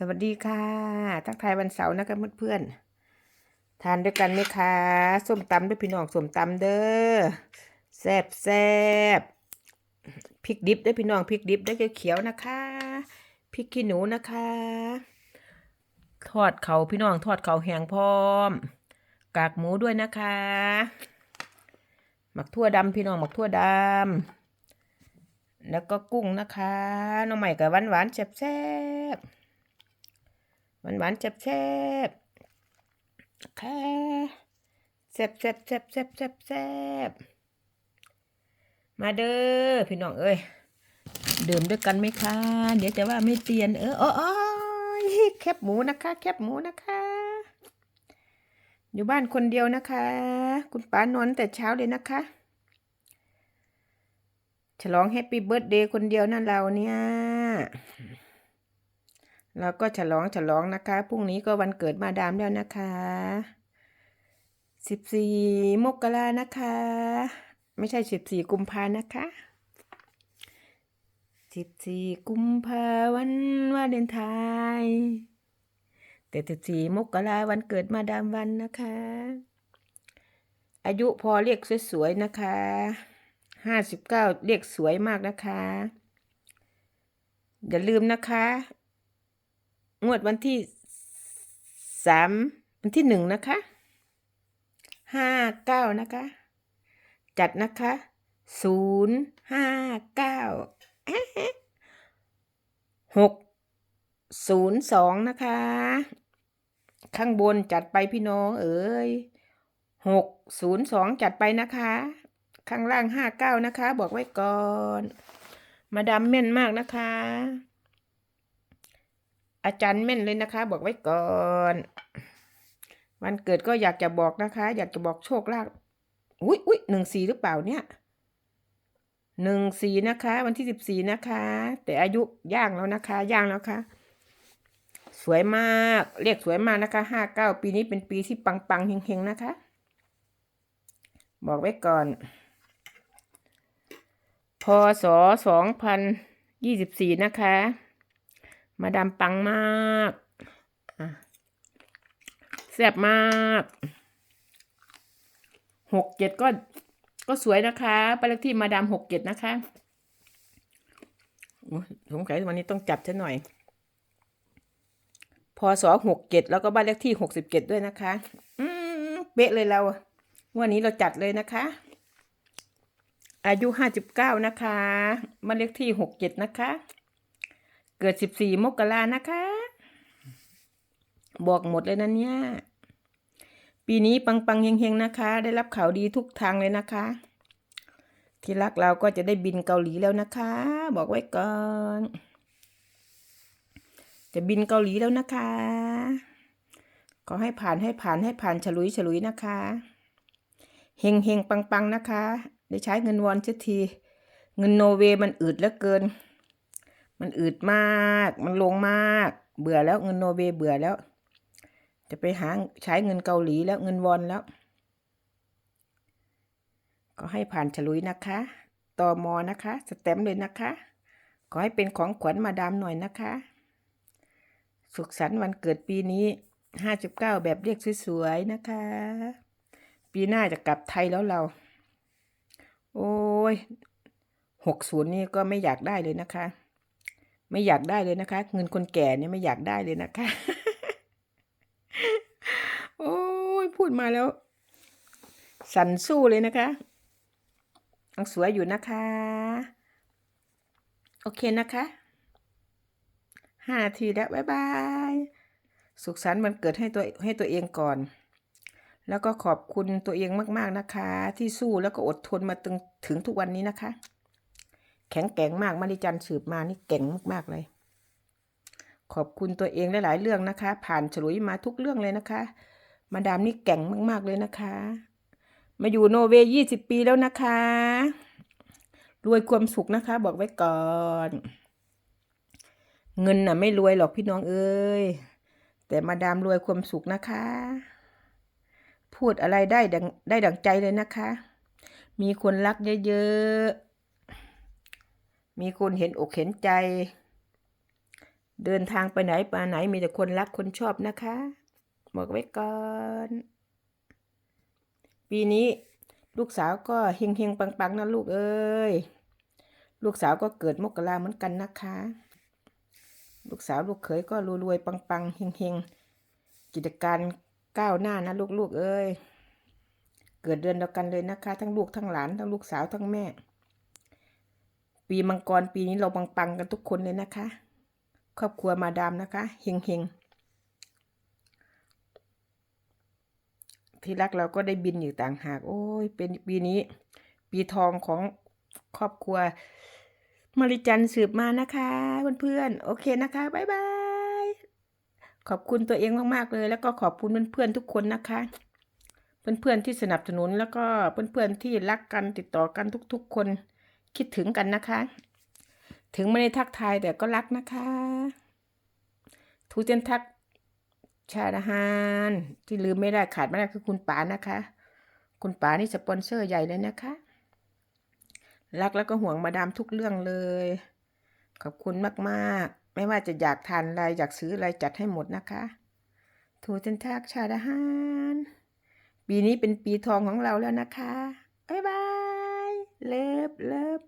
สวัสดีค่ะ ทักทายวันเสาร์นะคะเพื่อนๆทานด้วยกันไหมคะส้มตำด้วยพี่น้องส้มตำเด้อแซ่บแซ่บพริกดิบด้วยพี่น้องพริกดิบด้วยเขียวๆนะคะพริกขี้หนูนะคะ ทอดเขาพี่น้องทอดเขาแห้งพร้อม กากหมูด้วยนะคะ หมักทั่วดำพี่น้องหมักทั่วดำแล้วก็กุ้งนะคะน้องใหม่กับหวานหวานๆแซ่บแซ่บๆ หวานหวานๆแซ่บแซ่บๆค่ะแซ่บแซ่บแซ่บแซ่บแซ่บแซ่บมาเด้อพี่น้องเอ้ยดื่มด้วยกันไหมคะ เดี๋ยวจะว่าไม่เตียนเออโอ้ยแคบหมูนะคะ แคบหมูนะคะ อยู่บ้านคนเดียวนะคะ คุณป้านอนแต่เช้าเลยนะคะ ฉลองแฮปปี้เบิร์ดเดย์คนเดียวนั่นเราเนี่ย เราก็ฉลองฉลองนะคะ พรุ่งนี้ก็วันเกิดมาดามแล้วนะคะสิบสี่มกรานะคะ ไม่ใช่สิบสี่กุมภานะคะสิบสี่กุมภาวันวาเลนไทน์แต่สิบสี่มกราวันเกิดมาดามวันนะคะ อายุพอเรียกสวยๆนะคะห้าสิบเก้าเรียกสวยมากนะคะ อย่าลืมนะคะ งวดวันที่สามวันที่หนึ่งนะคะห้าเก้านะคะ จัดนะคะศูนย์ห้าเก้าหกศูนย์สองนะคะ ข้างบนจัดไปพี่น้องเอ๋ยหกศูนย์สองจัดไปนะคะ ข้างล่างห้าเก้านะคะ บอกไว้ก่อน มาดามแม่นมากนะคะ อาจารย์แม่นเลยนะคะ บอกไว้ก่อนวันเกิดก็อยากจะบอกนะคะ อยากจะบอกโชคลาภอุ้ยอุ้ยหนึ่งสี่หรือเปล่าเนี่ยหนึ่งสี่นะคะ วันที่สิบสี่นะคะ แต่อายุย่างแล้วนะคะ ย่างแล้วค่ะ สวยมากเรียกสวยมากนะคะห้าเก้าปีนี้เป็นปีที่ปังปังๆเฮงๆนะคะ บอกไว้ก่อนพศสองพันยี่สิบสี่นะคะ มาดามปังมากแซ่บมากหกเจ็ดก็ก็สวยนะคะไปเลขที่มาดามหกเจ็ดนะคะโอ้ยสงสัยวันนี้ต้องจับซะหน่อย พศหกเจ็ดแล้วก็บ้านเลขที่หกสิบเจ็ดด้วยนะคะ อืมเป๊ะเลยเราวันนี้เราจัดเลยนะคะ อายุห้าสิบเก้านะคะบ้านเลขที่หกเจ็ดนะคะ เกิดสิบสี่มกรานะคะ บอกหมดเลยนะเนี่ย ปีนี้ปังปังๆเฮงๆนะคะ ได้รับข่าวดีทุกทางเลยนะคะ ที่รักเราก็จะได้บินเกาหลีแล้วนะคะ บอกไว้ก่อน จะบินเกาหลีแล้วนะคะ ขอให้ผ่านให้ผ่านให้ผ่านฉลุยฉลุยนะคะเฮงเฮงปังปังๆนะคะ ได้ใช้เงินวอนเสียที เงินโนเวย์มันอืดเหลือเกิน มันอืดมาก มันลงมาก เบื่อแล้วเงินโนเวเบื่อแล้ว จะไปหาใช้เงินเกาหลีแล้วเงินวอนแล้ว ก็ให้ผ่านฉลุยนะคะตอมอนะคะ สแตมเลยนะคะ ขอให้เป็นของขวัญมาดามหน่อยนะคะ สุขสันต์วันเกิดปีนี้ห้าสิบเก้าแบบเรียกสวยๆนะคะ ปีหน้าจะกลับไทยแล้วเรา โอ้ยหกศูนย์นี่ก็ไม่อยากได้เลยนะคะ ไม่อยากได้เลยนะคะ เงินคนแก่เนี่ยไม่อยากได้เลยนะคะ โอ้ยพูดมาแล้ว สันสู้เลยนะคะยังสวยอยู่นะคะ โอเคนะคะห้านาทีแล้วบ๊ายบาย สุขสันต์วันเกิดให้ตัวให้ตัวเองก่อน แล้วก็ขอบคุณตัวเองมาก ๆนะคะ ที่สู้แล้วก็อดทนมาถึงถึงทุกวันนี้นะคะ แข็งแกร่งมากมาริจันสืบมานี่เก่งมากๆเลย ขอบคุณตัวเองหลายๆเรื่องนะคะ ผ่านฉลุยมาทุกเรื่องเลยนะคะ มาดามนี่เก่งมากๆเลยนะคะ มาอยู่โนเวย์ยี่สิบปีแล้วนะคะ รวยความสุขนะคะ บอกไว้ก่อน เงินน่ะไม่รวยหรอกพี่น้องเอ้ยแต่มาดามรวยความสุขนะคะ พูดอะไรได้ดังได้ดังใจเลยนะคะ มีคนรักเยอะๆ มีคนเห็นอกเห็นใจ เดินทางไปไหนมาไหนมีแต่คนรักคนชอบนะคะบอกไว้ก่อน ปีนี้ลูกสาวก็เฮงเฮงๆปังๆนะลูกเอ้ย ลูกสาวก็เกิดมกราเหมือนกันนะคะ ลูกสาวลูกเขยก็รวยๆปังๆเฮงเฮงกิจการก้าวหน้านะลูกๆเอ้ย เกิดเดือนเดียวกันเลยนะคะ ทั้งลูกทั้งหลานทั้งลูกสาวทั้งแม่ ปีมังกรปีนี้เราปังๆกันทุกคนเลยนะคะ ครอบครัวมาดามนะคะเฮงเฮงที่รักเราก็ได้บินอยู่ต่างหาก โอ้ย เป็นปีนี้ ปีทองของครอบครัวมาริจันสืบมานะคะเพื่อนๆโอเคนะคะบ๊ายบายขอบคุณตัวเองมากๆเลย แล้วก็ขอบคุณเพื่อนๆทุกคนนะคะเพื่อนๆที่สนับสนุนแล้วก็เพื่อนๆที่รักกันติดต่อกันทุก ๆ คน คิดถึงกันนะคะ ถึงไม่ได้ทักทายแต่ก็รักนะคะ ทูเจนทักชาดาฮานที่ลืมไม่ได้ขาดไม่ได้คือคุณป๋านะคะ คุณป๋านี่สปอนเซอร์ใหญ่เลยนะคะ รักแล้วก็ห่วงมาดามทุกเรื่องเลย ขอบคุณมากๆ ไม่ว่าจะอยากทานอะไรอยากซื้ออะไรจัดให้หมดนะคะทูเจนทักชาดาฮานปีนี้เป็นปีทองของเราแล้วนะคะบ๊ายบาย เล็บเล็บ